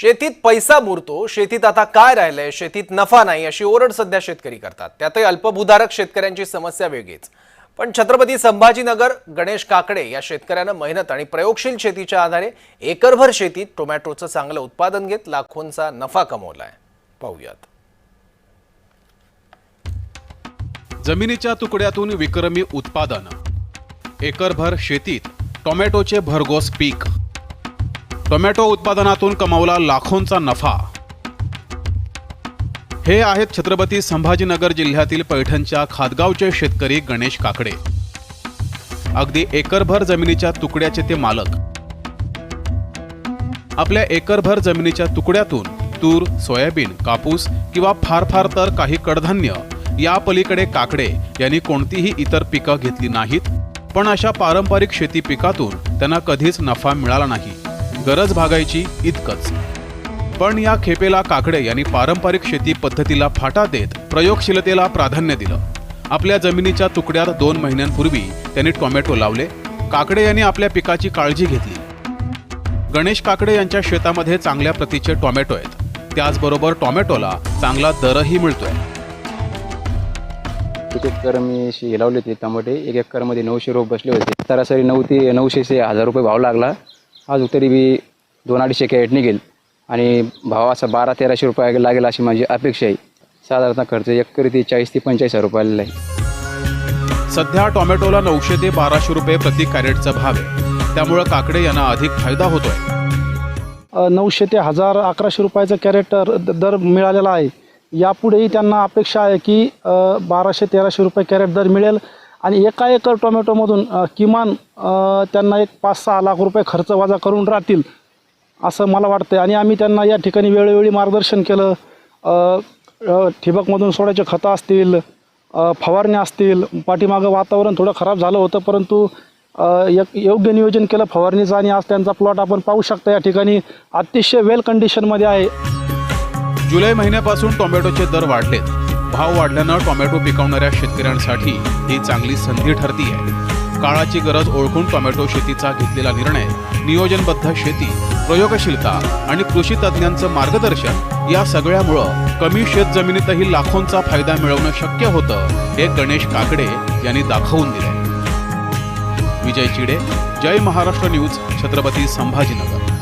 शेतीत पैसा मुरतो शेतीत आता काय राहिलंय शेतीत नफा नाही अशी ओरड सध्या शेतकरी करतात. त्यातही अल्पभूधारक शेतकऱ्यांची समस्या वेगळीच. पण छत्रपती संभाजीनगर गणेश काकडे या शेतकऱ्यानं मेहनत आणि प्रयोगशील शेतीच्या आधारे एकरभर शेतीत टोमॅटोचं चांगलं उत्पादन घेत लाखोंचा नफा कमवलाय. पाहूयात. जमिनीच्या तुकड्यातून विक्रमी उत्पादन. एकरभर शेतीत टोमॅटोचे भरघोस पीक. टोमॅटो उत्पादनातून कमावला लाखोंचा नफा. हे आहेत छत्रपती संभाजीनगर जिल्ह्यातील पैठणच्या खादगावचे शेतकरी गणेश काकडे. अगदी एकरभर जमिनीच्या तुकड्याचे ते मालक. आपल्या एकरभर जमिनीच्या तुकड्यातून तूर सोयाबीन कापूस किंवा फार फार तर काही कडधान्य या पलीकडे काकडे यांनी कोणतीही इतर पिकं घेतली नाहीत पण अशा पारंपरिक शेती पिकातून त्यांना कधीच नफा मिळाला नाही. गरज भागायची इतकंच. पण या खेपेला काकडे यांनी पारंपरिक शेती पद्धतीला फाटा देत प्रयोगशीलतेला प्राधान्य दिलं. आपल्या जमिनीच्या तुकड्यात दोन महिन्यांपूर्वी त्यांनी टोमॅटो लावले. काकडे यांनी आपल्या पिकाची काळजी घेतली. गणेश काकडे यांच्या शेतामध्ये चांगल्या प्रतीचे टोमॅटो आहेत. त्याचबरोबर टोमॅटोला चांगला दरही मिळतोय. एक एकर मी हे लावले होते टमाटे. एक एकरमध्ये नऊशे रोप बसले होते. सरासरी नऊ ते नऊशे हजार रुपये भाव लागला. अजून तरी बी दोन अडीचशे कॅरेट निघेल. आणि भाव असा बारा तेराशे रुपये लागेल अशी माझी अपेक्षा आहे. साधारणतः खर्च एकरी ते चाळीस ते पंचेचाळीस हजार रुपये आलेला आहे. सध्या टोमॅटोला नऊशे ते बाराशे रुपये प्रति कॅरेटचा भाव आहे. त्यामुळं काकडे यांना अधिक फायदा होतोय. नऊशे ते हजार अकराशे रुपयाचं कॅरेट दर मिळालेला आहे. यापुढेही त्यांना अपेक्षा आहे की बाराशे तेराशे रुपये कॅरेट दर मिळेल. आणि एका एकर टोमॅटोमधून किमान त्यांना एक पाच सहा लाख रुपये खर्च वजा करून राहतील असं मला वाटतं आणि आम्ही त्यांना या ठिकाणी वेळोवेळी मार्गदर्शन केलं. ठिबकमधून सोडायचे खतं असतील फवारण्या असतील पाठीमागं वातावरण थोडं खराब झालं होतं परंतु एक योग्य नियोजन केलं फवारणीचं आणि आज त्यांचा प्लॉट आपण पाहू शकता. या ठिकाणी अतिशय वेल कंडिशनमध्ये आहे. जुलै महिन्यापासून टोमॅटोचे दर वाढलेत. भाव वाढल्यानं टोमॅटो पिकवणाऱ्या शेतकऱ्यांसाठी ही चांगली संधी ठरतीये. काळाची गरज ओळखून टोमॅटो शेतीचा घेतलेला निर्णय नियोजनबद्ध शेती प्रयोगशीलता आणि कृषी तज्ज्ञांचं मार्गदर्शन या सगळ्यामुळं कमी शेत जमिनीतही लाखोंचा फायदा मिळवणं शक्य होतं हे गणेश काकडे यांनी दाखवून दिले विजय चिडे जय महाराष्ट्र न्यूज छत्रपती संभाजीनगर.